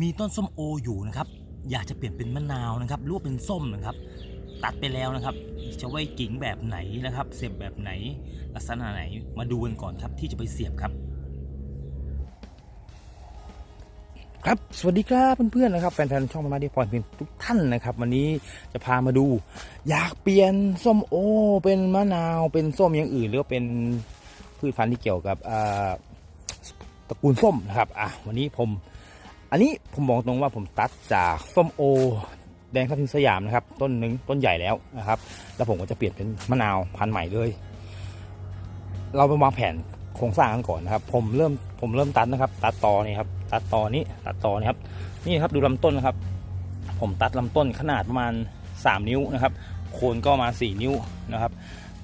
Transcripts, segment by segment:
มีต้นส้มโออยู่นะครับ อยากจะเปลี่ยนเป็นมะนาวนะครับหรือว่าเป็นส้มนะครับ ตัดไปแล้วนะครับ จะไว้กิ่งแบบไหนนะครับ เสียบแบบไหน ลักษณะไหนมาดูกันก่อนครับที่จะไปเสียบครับ ครับสวัสดีครับเพื่อนๆนะครับแฟนๆช่องมาดีพรพิมพ์ทุกท่านนะครับ วันนี้จะพามาดู อยากเปลี่ยนส้มโอ เป็นมะนาวเป็นส้มอย่างอื่น หรือว่าเป็นพืชพันธุ์ที่เกี่ยวกับตระกูลส้มนะครับอะวันนี้ผม อันนี้ผมบอกตรงว่าผมตัดจากส้มโอ แดงทับทิมสยามนะครับ ต้นหนึ่งต้นใหญ่แล้วนะครับ แล้วผมก็จะเปลี่ยนเป็นมะนาวพันธุ์ใหม่เลย เราไปวางแผนโครงสร้างกันก่อนนะครับ ผมเริ่มผมเริ่มตัดนะครับ ตัดตอนี่ครับ ตัดตอนี้ตัดตอนี่ครับ นี่ครับดูลำต้นนะครับ ผมตัดลำต้นขนาดประมาณ 3 นิ้วนะครับ โคนก็มา 4 นิ้วนะครับ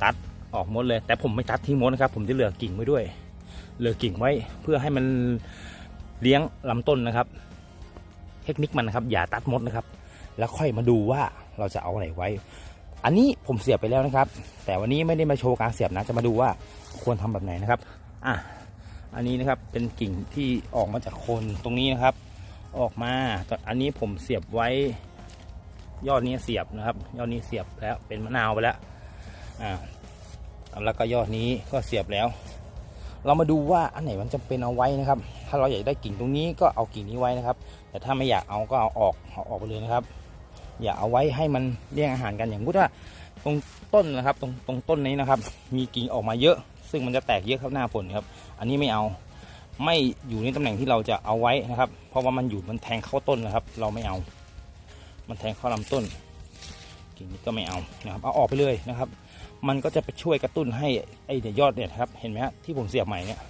ตัดออกหมดเลย แต่ผมไม่ตัดทิ้งหมดนะครับ ผมจะเหลือกิ่งไว้ด้วย เหลือกิ่งไว้เพื่อให้มัน เลี้ยงลำต้นนะครับ เทคนิคมันนะครับ อย่าตัดมดนะครับ แล้วค่อยมาดูว่าเราจะเอาอะไรไว้ อันนี้ผมเสียบไปแล้วนะครับ แต่วันนี้ไม่ได้มาโชว์การเสียบนะจะมาดูว่าควรทำแบบไหนนะครับอะอันนี้นะครับเป็นกิ่งที่ออกมาจากโคนตรงนี้นะครับ ออกมาอันนี้ผมเสียบไว้ ยอดนี้เสียบนะครับ ยอดนี้เสียบแล้วเป็นมะนาวไปแล้วอ่าแล้วก็ยอดนี้ก็เสียบแล้ว เรามาดูว่าอันไหนมันจำเป็นเอาไว้นะครับ ถ้าเราอยากได้กิ่งตรงนี้ก็เอากิ่งนี้ไว้นะครับ แต่ถ้าไม่อยากเอาก็เอาออกเอาออกไปเลยนะครับ อย่าเอาไว้ให้มันเลี้ยงอาหารกันอย่างพูดว่าตรงต้นนะครับ ตรงตรงต้นนี้นะครับ มีกิ่งออกมาเยอะ ซึ่งมันจะแตกเยอะครับหน้าฝนครับ อันนี้ไม่เอาไม่อยู่ในตำแหน่งที่เราจะเอาไว้นะครับ เพราะว่ามันอยู่มันแทงเข้าต้นนะครับ เราไม่เอา มันแทงเข้าลำต้น กิ่งนี้ก็ไม่เอานะครับ เอาออกไปเลยนะครับ มันก็จะไปช่วยกระตุ้นให้ไอ้ยวยอดเนี่ยครับ เห็นไหมฮะที่ผมเสียบใหม่เนี่ย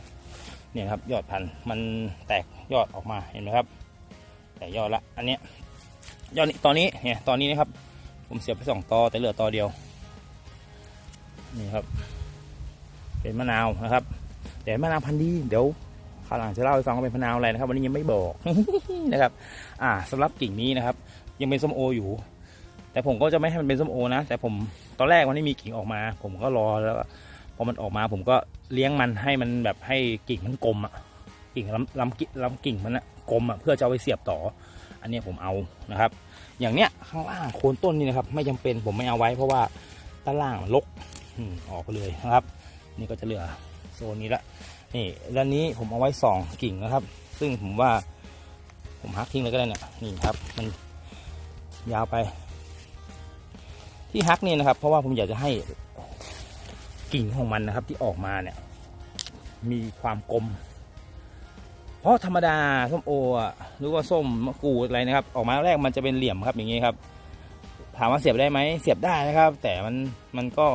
เนี่ยครับยอดพันธุ์มันแตกยอดออกมาเห็นไหมครับ แต่ยอดละอันเนี้ยยอดนี้ตอนนี้เนี่ยตอนนี้นะครับผมเสียบไปสองตอแต่เหลือตอเดียวนี่ครับ เป็นมะนาวนะครับ แต่มะนาวพันธุ์ดีเดี๋ยวข้างหลังจะเล่าให้ฟังว่าเป็นมะนาวอะไรนะครับ วันนี้ยังไม่บอกนะครับ อ่าสำหรับกิ่งนี้นะครับ ยังเป็นส้มโออยู่ แต่ผมก็จะไม่ให้มันเป็นส้มโอนะแต่ผมตอนแรกมันไม่มีกิ่งออกมา ผมก็รอแล้ว พอมันออกมาผมก็เลี้ยงมันให้มันแบบให้กิ่งมันกลมอะกิ่งลำลำกิ่งลำกิ่งมันอะกลมอะเพื่อจะเอาไปเสียบต่อ อันนี้ผมเอานะครับ อย่างเนี้ยข้างล่างโคนต้นนี่นะครับ ไม่จำเป็นผมไม่เอาไว้เพราะว่าด้านล่างมันรกออกไปเลยนะครับ นี่ก็จะเหลือโซนนี้ละนี่ด้านนี้ผมเอาไว้สองกิ่งนะครับ ซึ่งผมว่าผมฮักทิ้งเลยก็ได้เนี่ยนี่ครับ มันยาวไป ที่ฮักนี่นะครับ เพราะว่าผมอยากจะให้ กิ่งของมันนะครับที่ออกมาเนี่ย มีความกลม เพราะธรรมดาส้มโออะหรือว่าส้มมะกรูดอะไรนะครับ ออกมาแรกมันจะเป็นเหลี่ยมครับอย่างนี้ครับ ถามว่าเสียบได้ไหมเสียบได้นะครับ แต่มันมันก็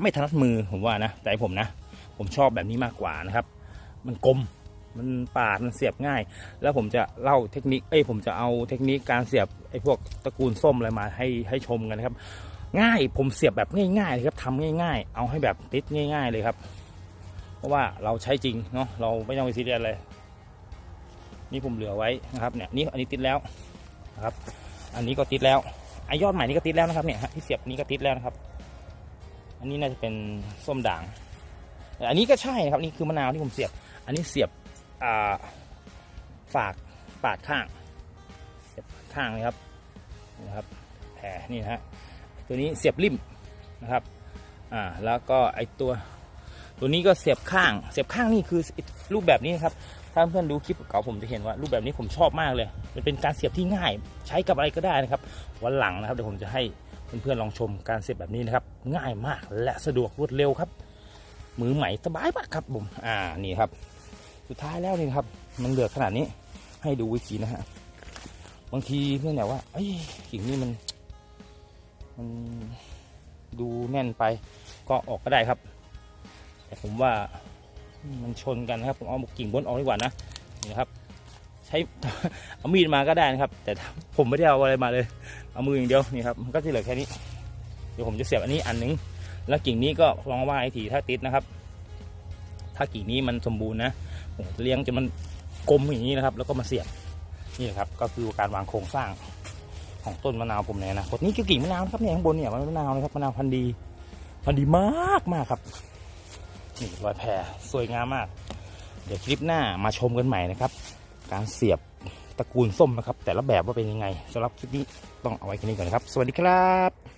ไม่ถนัดมือผมว่านะแต่ผมนะ ผมชอบแบบนี้มากกว่านะครับ มันกลมมันปาดมันเสียบง่าย แล้วผมจะเล่าเทคนิคเอ้ยผมจะเอาเทคนิคการเสียบไอ้พวกตระกูลส้มอะไรมาให้ให้ชมกันนะครับ ง่ายผมเสียบแบบง่ายๆเลยครับทำง่าย ๆ เอาให้แบบติดง่าย ๆเลยครับ เพราะว่าเราใช้จริงเนาะเราไม่ต้องไปซีเรียสเลยนี่ผมเหลือไว้นะครับเนี่ยนี่อันนี้ติดแล้วนะครับ อันนี้ก็ติดแล้วไอยอดใหม่นี่ก็ติดแล้วนะครับเนี่ยที่เสียบนี้ก็ติดแล้วนะครับ อันนี้น่าจะเป็นส้มด่างอันนี้ก็ใช่นะครับนี่คือมะนาวที่ผมเสียบ อันนี้เสียบฝากปาดข้างเสียบข้างเลยครับนะครับแผลนี่นะฮะ ตัวนี้เสียบริมนะครับอ่าแล้วก็ไอตัวตัวนี้ก็เสียบข้าง เสียบข้างนี่คือรูปแบบนี้นะครับ ถ้าเพื่อนดูคลิปเก่าผมจะเห็นว่า รูปแบบนี้ผมชอบมากเลย มันเป็นการเสียบที่ง่าย ใช้กับอะไรก็ได้นะครับ วันหลังนะครับเดี๋ยวผมจะให้เพื่อนๆลองชมการเสียบแบบนี้นะครับ ง่ายมากและสะดวกรวดเร็วครับ มือใหม่สบายมากครับผม อ่า นี่ครับ สุดท้ายแล้วนี่ครับ มันเหลือขนาดนี้ ให้ดูวิธีนะฮะ บางทีเพื่อนแบบว่าไอ้ย กิ่งนี้มัน มันดูแน่นไปก็ออกก็ได้ครับ แต่ผมว่ามันชนกันนะครับผมเอากิ่งบนออกดีกว่านะนี่นะครับ ใช้เอามีดมาก็ได้นะครับ แต่ผมไม่ได้เอาอะไรมาเลย เอามืออย่างเดียวนี่ครับมันก็จะเหลือแค่นี้ เดี๋ยวผมจะเสียบอันนี้อันหนึง แล้วกิ่งนี้ก็ลองว่าไอ้ทีถ้าติดนะครับ ถ้ากิ่งนี้มันสมบูรณ์นะผมจะเลี้ยงจนมันกลมอย่างนี้นะครับ แล้วก็มาเสียบนี่นะครับก็คือการวางโครงสร้าง ของต้นมะนาวผมในอนะนี่คือกิ่งมะนาวนะครับเนี่ยข้างบนเนี่ยมันมะนาวนะครับมะนาวพันธุ์ดีพันธุ์ดีมากมากครับนี่รอยแผลสวยงามมาก เดี๋ยวคลิปหน้ามาชมกันใหม่นะครับ การเสียบตระกูลส้มนะครับ แต่ละแบบว่าเป็นยังไงสำหรับคลิปนี้ต้องเอาไว้แค่นี้ก่อนนะครับ สวัสดีครับ